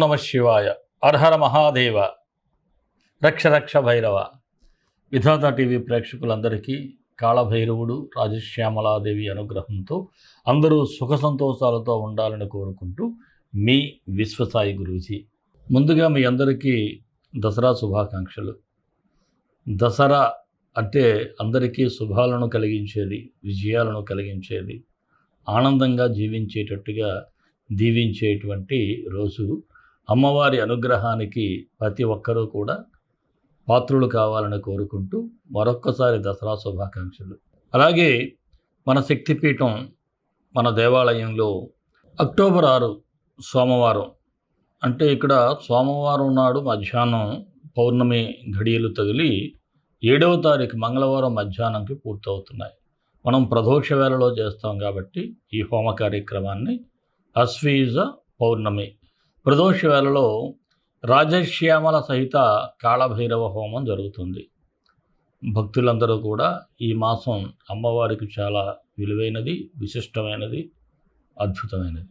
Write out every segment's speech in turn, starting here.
నమ శివాయ. అర్హర మహాదేవ. రక్ష రక్ష భైరవ. విధాత టీవీ ప్రేక్షకులందరికీ కాళభైరవుడు రాజశ్యామలాదేవి అనుగ్రహంతో అందరూ సుఖ సంతోషాలతో ఉండాలని కోరుకుంటూ మీ విశ్వసాయి గురూజీ. ముందుగా మీ అందరికీ దసరా శుభాకాంక్షలు. దసరా అంటే అందరికీ శుభాలను కలిగించేది విజయాలను కలిగించేది ఆనందంగా జీవించేటట్టుగా దీవించేటువంటి రోజు అమ్మవారి అనుగ్రహానికి ప్రతి ఒక్కరూ కూడా పాత్రులు కావాలని కోరుకుంటూ మరొక్కసారి దసరా శుభాకాంక్షలు. అలాగే మన శక్తిపీఠం మన దేవాలయంలో అక్టోబర్ ఆరు సోమవారం అంటే ఇక్కడ సోమవారం నాడు మధ్యాహ్నం పౌర్ణమి ఘడియలు తగిలి ఏడవ తారీఖు మంగళవారం మధ్యాహ్నంకి పూర్తవుతున్నాయి. మనం ప్రదోక్ష వేళలో చేస్తాం కాబట్టి ఈ హోమ కార్యక్రమాన్ని అశ్వీజ పౌర్ణమి ప్రదోష వేళలో రాజశ్యామల సహిత కాళభైరవ హోమం జరుగుతుంది. భక్తులందరూ కూడా ఈ మాసం అమ్మవారికి చాలా విలువైనది విశిష్టమైనది అద్భుతమైనది.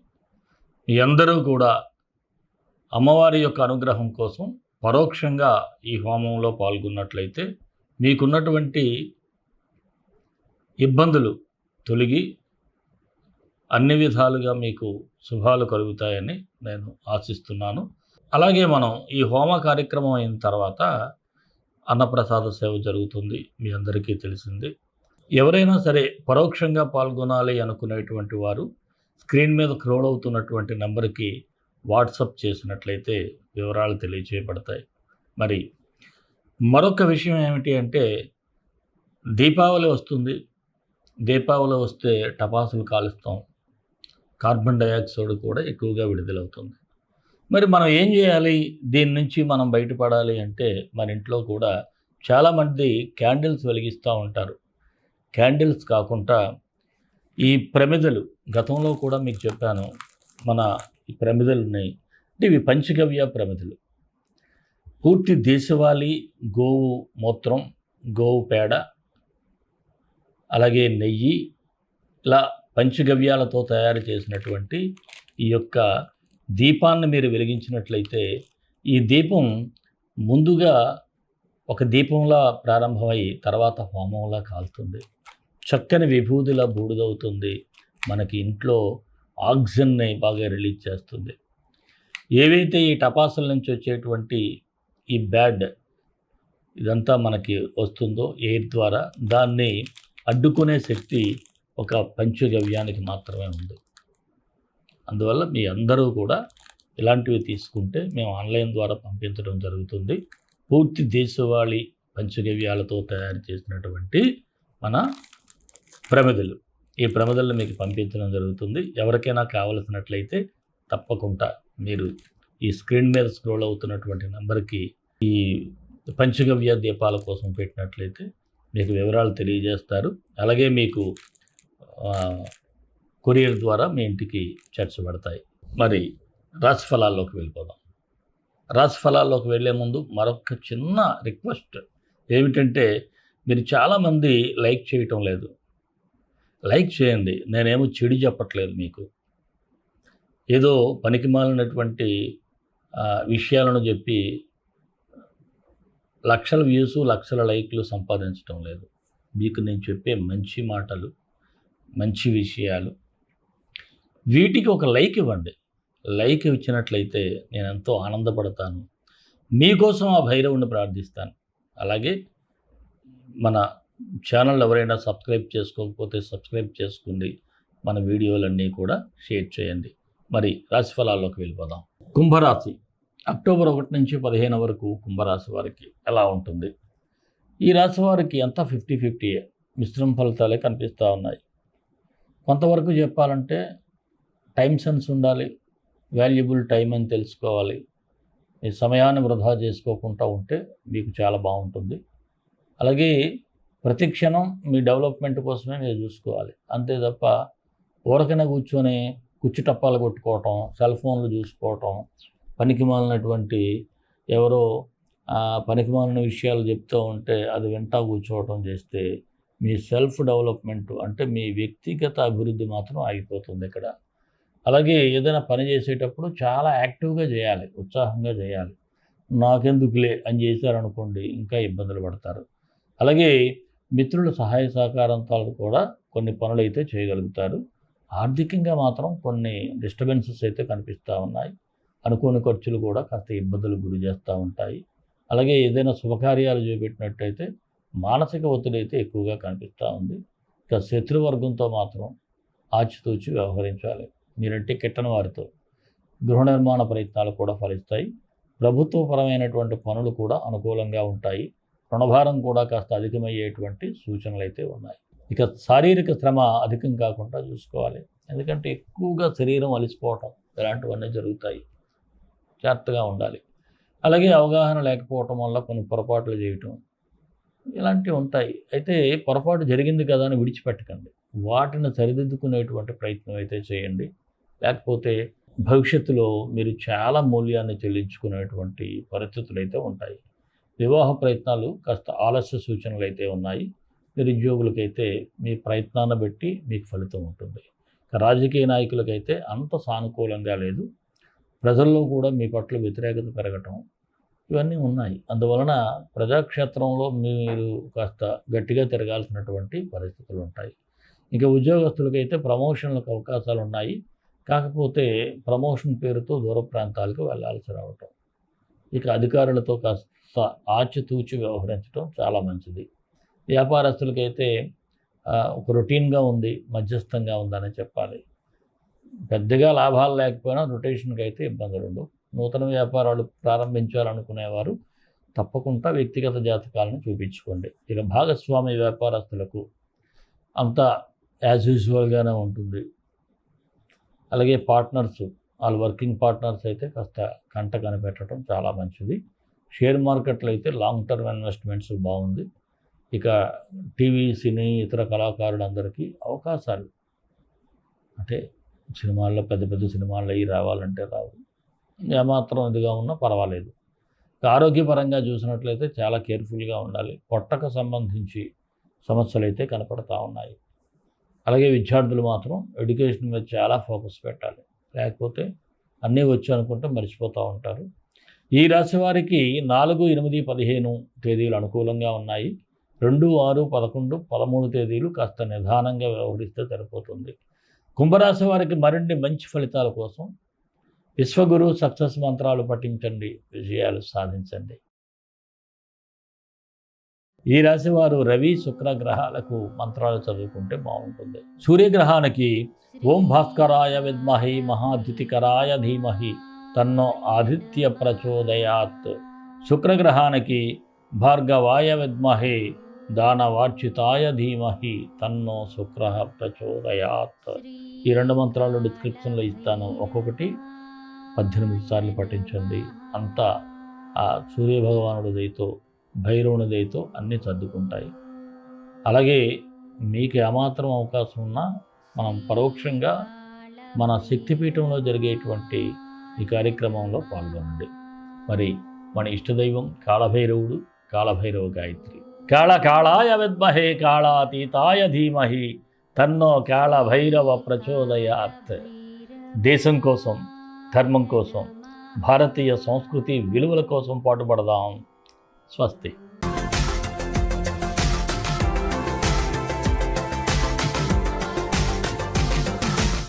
మీ అందరూ కూడా అమ్మవారి యొక్క అనుగ్రహం కోసం పరోక్షంగా ఈ హోమంలో పాల్గొన్నట్లయితే మీకున్నటువంటి ఇబ్బందులు తొలగి అన్ని విధాలుగా మీకు శుభాలు కలుగుతాయని నేను ఆశిస్తున్నాను. అలాగే మనం ఈ హోమ కార్యక్రమం అయిన తర్వాత అన్నప్రసాద సేవ జరుగుతుంది మీ అందరికీ తెలిసింది. ఎవరైనా సరే పరోక్షంగా పాల్గొనాలి అనుకునేటువంటి వారు స్క్రీన్ మీద క్రోడ్ అవుతున్నటువంటి నెంబర్కి వాట్సప్ చేసినట్లయితే వివరాలు తెలియచేయబడతాయి. మరి మరొక విషయం ఏమిటి అంటే దీపావళి వస్తుంది. దీపావళి వస్తే టపాసులు కాలుస్తాం. కార్బన్ డైఆక్సైడ్ కూడా ఎక్కువగా విడుదలవుతుంది. మరి మనం ఏం చేయాలి? దీని నుంచి మనం బయటపడాలి అంటే మన ఇంట్లో కూడా చాలామంది క్యాండిల్స్ వెలిగిస్తూ ఉంటారు. క్యాండిల్స్ కాకుండా ఈ ప్రమిదలు గతంలో కూడా మీకు చెప్పాను మన ఈ ప్రమిదలు ఉన్నాయి అంటే ఇవి పంచగవ్య ప్రమిదలు. పూర్తి దేశవాళీ గోవు మూత్రం గోవు పేడ అలాగే నెయ్యి ఇలా పంచగవ్యాలతో తయారు చేసినటువంటి ఈ యొక్క దీపాన్ని మీరు వెలిగించినట్లయితే ఈ దీపం ముందుగా ఒక దీపంలా ప్రారంభమై తర్వాత హోమంలా కాలుతుంది. చక్కని విభూదిలా బూడిదవుతుంది. మనకి ఇంట్లో ఆక్సిజన్ని బాగా రిలీజ్ చేస్తుంది. ఏవైతే ఈ టపాసుల నుంచి వచ్చేటువంటి ఈ బ్యాడ్ ఇదంతా మనకి వస్తుందో ఎయిర్ ద్వారా దాన్ని అడ్డుకునే శక్తి ఒక పంచగవ్యానికి మాత్రమే ఉంది. అందువల్ల మీ అందరూ కూడా ఇలాంటివి తీసుకుంటే మేము ఆన్లైన్ ద్వారా పంపించడం జరుగుతుంది. పూర్తి దేశవాళీ పంచగవ్యాలతో తయారు చేసినటువంటి మన ప్రమిదలు. ఈ ప్రమిదలను మీకు పంపించడం జరుగుతుంది. ఎవరికైనా కావలసినట్లయితే తప్పకుండా మీరు ఈ స్క్రీన్ మీద స్క్రోల్ అవుతున్నటువంటి నెంబర్కి ఈ పంచగవ్య దీపాల కోసం పెట్టినట్లయితే మీకు వివరాలు తెలియజేస్తారు. అలాగే మీకు కొరియర్ ద్వారా మీ ఇంటికి చేర్చబడతాయి మరి రాశి ఫలాల్లోకి వెళ్ళిపోదాం. రాశి ఫలాల్లోకి వెళ్ళే ముందు మరొక చిన్న రిక్వెస్ట్ ఏమిటంటే మీరు చాలామంది లైక్ చేయటం లేదు. లైక్ చేయండి. నేనేమో చెడు చెప్పట్లేదు మీకు. ఏదో పనికిమాలినటువంటి విషయాలను చెప్పి లక్షల వ్యూస్ లక్షల లైక్లు సంపాదించడం లేదు. మీకు నేను చెప్పే మంచి మాటలు మంచి విషయాలు. వీటికి ఒక లైక్ ఇవ్వండి. లైక్ ఇచ్చినట్లయితే నేను ఎంతో ఆనందపడతాను. మీకోసం ఆ భైరవుని ప్రార్థిస్తాను. అలాగే మన ఛానల్ ఎవరైనా సబ్స్క్రైబ్ చేసుకోకపోతే సబ్స్క్రైబ్ చేసుకోండి మన వీడియోలన్నీ కూడా షేర్ చేయండి. మరి రాశి ఫలాల్లోకి వెళ్ళిపోదాం. కుంభరాశి. అక్టోబర్ ఒకటి నుంచి పదిహేను వరకు కుంభరాశి వారికి ఎలా ఉంటుంది? ఈ రాశి వారికి అంతా ఫిఫ్టీ ఫిఫ్టీ మిశ్రమ ఫలితాలే కనిపిస్తూ ఉన్నాయి. కొంతవరకు చెప్పాలంటే టైం సెన్స్ ఉండాలి వాల్యుబుల్ టైం అని తెలుసుకోవాలి. మీ సమయాన్ని వృధా చేసుకోకుండా ఉంటే మీకు చాలా బాగుంటుంది. అలాగే ప్రతి క్షణం మీ డెవలప్మెంట్ కోసమే మీరు చూసుకోవాలి. అంతే తప్ప ఊరకనే కూర్చొని కుచ్చుటప్పాలు కొట్టుకోవటం సెల్ ఫోన్లు చూసుకోవటం పనికి మాలినటువంటి ఎవరో పనికిమాలిన పనికి మాలిన విషయాలు చెప్తూ ఉంటే అది వింటా కూర్చోవటం చేస్తే మీ సెల్ఫ్ డెవలప్మెంట్ అంటే మీ వ్యక్తిగత అభివృద్ధి మాత్రం ఆగిపోతుంది ఇక్కడ. అలాగే ఏదైనా పని చేసేటప్పుడు చాలా యాక్టివ్గా చేయాలి ఉత్సాహంగా చేయాలి. నాకెందుకులే అని చేశారనుకోండి ఇంకా ఇబ్బందులు పడతారు. అలాగే మిత్రుల సహాయ సహకారంతో కూడా కొన్ని పనులు అయితే చేయగలుగుతారు. ఆర్థికంగా మాత్రం కొన్ని డిస్టర్బెన్సెస్ అయితే కనిపిస్తూ ఉన్నాయి. అనుకోని ఖర్చులు కూడా కాస్త ఇబ్బందులకు గురి చేస్తూ ఉంటాయి. అలాగే ఏదైనా శుభకార్యాలు చూపెట్టినట్టయితే మానసిక ఒత్తిడి అయితే ఎక్కువగా కనిపిస్తూ ఉంది. ఇక శత్రువర్గంతో మాత్రం ఆచితూచి వ్యవహరించాలి. మీరంటే కిట్టని వారితో గృహ నిర్మాణ ప్రయత్నాలు కూడా ఫలిస్తాయి. ప్రభుత్వపరమైనటువంటి పనులు కూడా అనుకూలంగా ఉంటాయి. రుణభారం కూడా కాస్త అధికమయ్యేటువంటి సూచనలు అయితే ఉన్నాయి. ఇక శారీరక శ్రమ అధికం కాకుండా చూసుకోవాలి. ఎందుకంటే ఎక్కువగా శరీరం అలిసిపోవటం ఇలాంటివన్నీ జరుగుతాయి. జాగ్రత్తగా ఉండాలి. అలాగే అవగాహన లేకపోవటం వల్ల కొన్ని పొరపాట్లు చేయటం ఇలాంటివి ఉంటాయి. అయితే పొరపాటు జరిగింది కదా అని విడిచిపెట్టకండి. వాటిని సరిదిద్దుకునేటువంటి ప్రయత్నం అయితే చేయండి. లేకపోతే భవిష్యత్తులో మీరు చాలా మూల్యాన్ని చెల్లించుకునేటువంటి పరిస్థితులు అయితే ఉంటాయి. వివాహ ప్రయత్నాలు కాస్త ఆలస్య సూచనలు అయితే ఉన్నాయి. నిరుద్యోగులకైతే మీ ప్రయత్నాన్ని బట్టి మీకు ఫలితం ఉంటుంది. రాజకీయ నాయకులకైతే అంత సానుకూలంగా లేదు. ప్రజల్లో కూడా మీ పట్ల వ్యతిరేకత పెరగటం ఇవన్నీ ఉన్నాయి. అందువలన ప్రజాక్షేత్రంలో మీరు కాస్త గట్టిగా తిరగాల్సినటువంటి పరిస్థితులు ఉంటాయి. ఇక ఉద్యోగస్తులకైతే ప్రమోషన్లకు అవకాశాలు ఉన్నాయి. కాకపోతే ప్రమోషన్ పేరుతో దూర ప్రాంతాలకు వెళ్ళాల్సి రావటం ఇక అధికారులతో కాస్త ఆచితూచి వ్యవహరించడం చాలా మంచిది. వ్యాపారస్తులకైతే ఒక రొటీన్గా ఉంది మధ్యస్థంగా ఉందని చెప్పాలి. పెద్దగా లాభాలు లేకపోయినా రొటేషన్కి అయితే ఇబ్బందులు ఉండవు నూతన వ్యాపారాలు ప్రారంభించాలనుకునేవారు తప్పకుండా వ్యక్తిగత జాతకాలను చూపించుకోండి. ఇక భాగస్వామి వ్యాపారస్తులకు అంతా యాజ్ యూజువల్గానే ఉంటుంది. అలాగే పార్ట్నర్స్ వాళ్ళ వర్కింగ్ పార్ట్నర్స్ అయితే కాస్త కంట కనిపెట్టడం చాలా మంచిది. షేర్ మార్కెట్లో అయితే లాంగ్ టర్మ్ ఇన్వెస్ట్మెంట్స్ బాగుంది. ఇక టీవీ సినీ ఇతర కళాకారులందరికీ అవకాశాలు. అంటే సినిమాల్లో పెద్ద పెద్ద సినిమాల్లో అవి రావాలంటే రావు. ఏమాత్రం ఇదిగా ఉన్నా పర్వాలేదు. ఆరోగ్యపరంగా చూసినట్లయితే చాలా కేర్ఫుల్గా ఉండాలి. పొట్టకు సంబంధించి సమస్యలు అయితే కనపడతా ఉన్నాయి. అలాగే విద్యార్థులు మాత్రం ఎడ్యుకేషన్ మీద చాలా ఫోకస్ పెట్టాలి. లేకపోతే అన్నీ వచ్చు అనుకుంటే మర్చిపోతూ ఉంటారు. ఈ రాశి వారికి నాలుగు ఎనిమిది పదిహేను తేదీలు అనుకూలంగా ఉన్నాయి. రెండు ఆరు పదకొండు పదమూడు తేదీలు కాస్త నిదానంగా వ్యవహరిస్తే సరిపోతుంది. కుంభరాశి వారికి మరిన్ని మంచి ఫలితాల కోసం విశ్వగురు సక్సెస్ మంత్రాలు పఠించండి విజయాలు సాధించండి. ఈ రాశి వారు రవి శుక్ర గ్రహాలకు మంత్రాలు చదువుకుంటే బాగుంటుంది. సూర్యగ్రహానికి ఓం భాస్కరాయ విద్మహి మహాద్యుతికరాయ ధీమహి తన్నో ఆదిత్య ప్రచోదయాత్. శుక్రగ్రహానికి భార్గవాయ విద్మహి దానవార్చితాయ ధీమహి తన్నో శుక్ర ప్రచోదయాత్. ఈ రెండు మంత్రాలు డిస్క్రిప్షన్లో ఇస్తాను. ఒక్కొక్కటి పద్దెనిమిది సార్లు పఠించండి. అంతా ఆ సూర్యభగవానుడి దయతో భైరవుని దయతో అన్నీ సర్దుకుంటాయి. అలాగే మీకు ఏమాత్రం అవకాశం ఉన్నా మనం పరోక్షంగా మన శక్తిపీఠంలో జరిగేటువంటి ఈ కార్యక్రమంలో పాల్గొనండి. మరి మన ఇష్టదైవం కాళభైరవుడు కాళభైరవ గాయత్రి. కాళ కాళాయ విద్మహే కాళాతీతాయ ధీమహి తన్నో కాళభైరవ ప్రచోదయాత్. దేశం కోసం ధర్మం కోసం భారతీయ సంస్కృతి విలువల కోసం పాటుపడదాం. స్వస్తి.